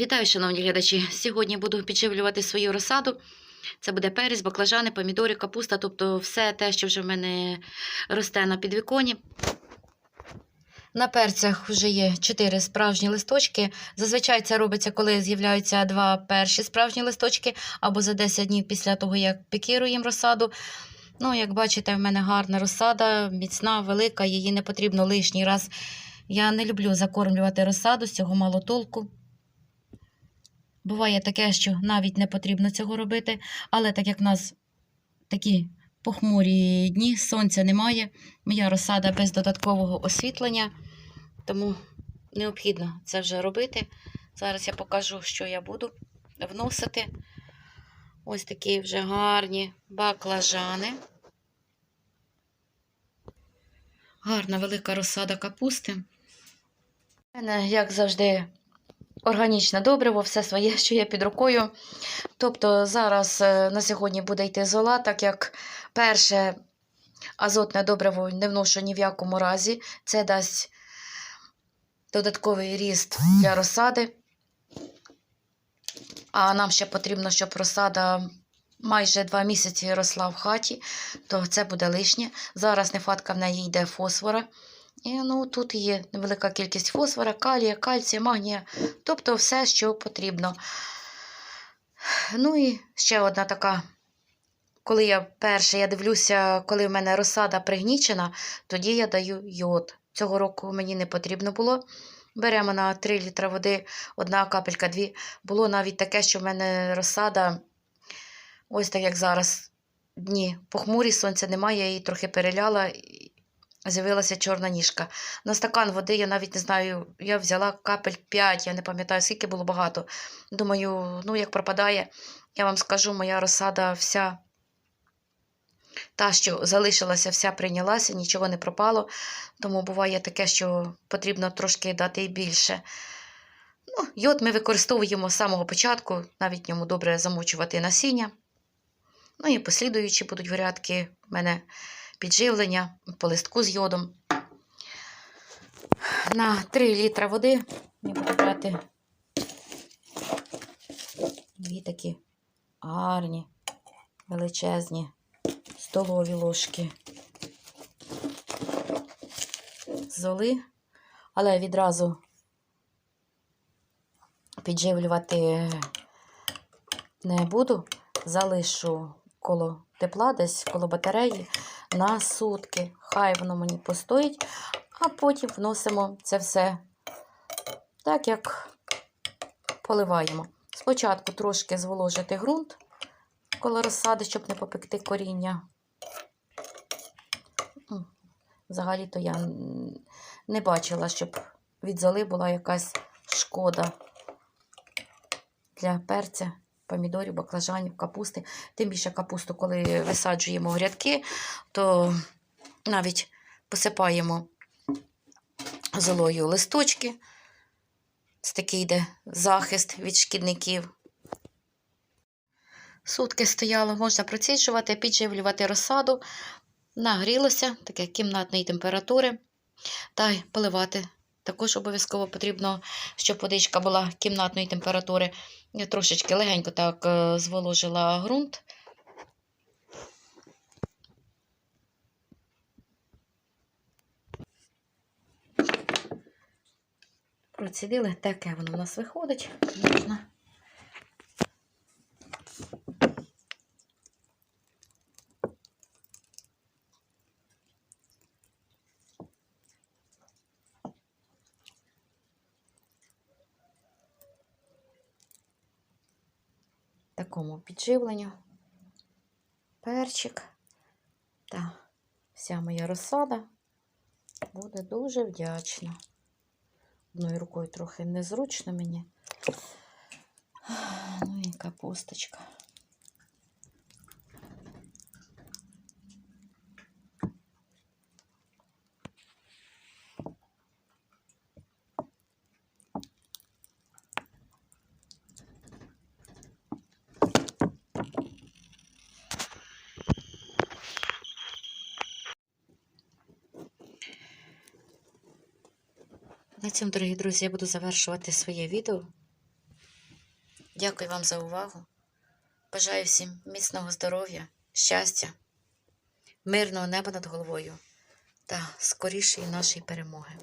Вітаю, шановні глядачі! Сьогодні буду підживлювати свою розсаду. Це буде перець, баклажани, помідори, капуста, тобто все те, що вже в мене росте на підвіконі. На перцях вже є 4 справжні листочки. Зазвичай це робиться, коли з'являються два перші справжні листочки, або за 10 днів після того, як пікіруємо розсаду. Ну, як бачите, в мене гарна розсада, міцна, велика, її не потрібно лишній раз. Я не люблю закормлювати розсаду, з цього мало толку. Буває таке, що навіть не потрібно цього робити, але так як в нас такі похмурі дні, сонця немає, моя розсада без додаткового освітлення, тому необхідно це вже робити. Зараз я покажу, що я буду вносити. Ось такі вже гарні баклажани. Гарна велика розсада капусти. У мене, як завжди, органічне добриво, все своє, що є під рукою. Тобто зараз е, на сьогодні буде йти зола, так як перше азотне добриво не вношу ні в якому разі. Це дасть додатковий ріст для розсади. А нам ще потрібно, щоб розсада майже два місяці росла в хаті, то це буде лишнє. Зараз нехватка в неї йде фосфора. І ну, тут є невелика кількість фосфора, калія, кальція, магнія, тобто все, що потрібно. Ну і ще одна така. Коли я перше я дивлюся, коли в мене розсада пригнічена, тоді я даю йод. Цього року мені не потрібно було. Беремо на 3 літра води, одна капелька, дві. Було навіть таке, що в мене розсада, ось так як зараз, дні похмурі, сонця немає, я її трохи переляла, з'явилася чорна ніжка. На стакан води, я навіть не знаю, я взяла капель 5, я не пам'ятаю, скільки було багато. Думаю, ну як пропадає, я вам скажу, моя розсада вся. Та, що залишилася, вся прийнялася, нічого не пропало. Тому буває таке, що потрібно трошки дати і більше. Ну, Йод ми використовуємо з самого початку, навіть ньому добре замочувати насіння. Ну і послідуючі будуть варіатки в мене підживлення по листку з йодом. На 3 літра води я буду брати дві такі гарні, величезні столові ложки золи, але відразу підживлювати не буду. Залишу коло тепла, десь коло батареї на сутки. Хай воно мені постоїть, а потім вносимо це все так, як поливаємо. Спочатку трошки зволожити ґрунт коло розсади, щоб не попекти коріння. Взагалі-то я не бачила, щоб від золи була якась шкода для перця, помідорів, баклажанів, капусти. Тим більше капусту, коли висаджуємо в грядки, то навіть посипаємо золою листочки. Це такий йде захист від шкідників. Сутки стояло, можна проціджувати, підживлювати розсаду. Нагрілося, таке кімнатної температури, та й поливати. Також обов'язково потрібно, щоб водичка була кімнатної температури. Я трошечки легенько так е, зволожила ґрунт. Процідили, таке воно в нас виходить. Можна такому підживленню. Перчик та вся моя розсада буде дуже вдячна. Одною рукою трохи незручно мені. Ну і капусточка. На цьому, дорогі друзі, я буду завершувати своє відео. Дякую вам за увагу. Бажаю всім міцного здоров'я, щастя, мирного неба над головою та скорішої нашої перемоги.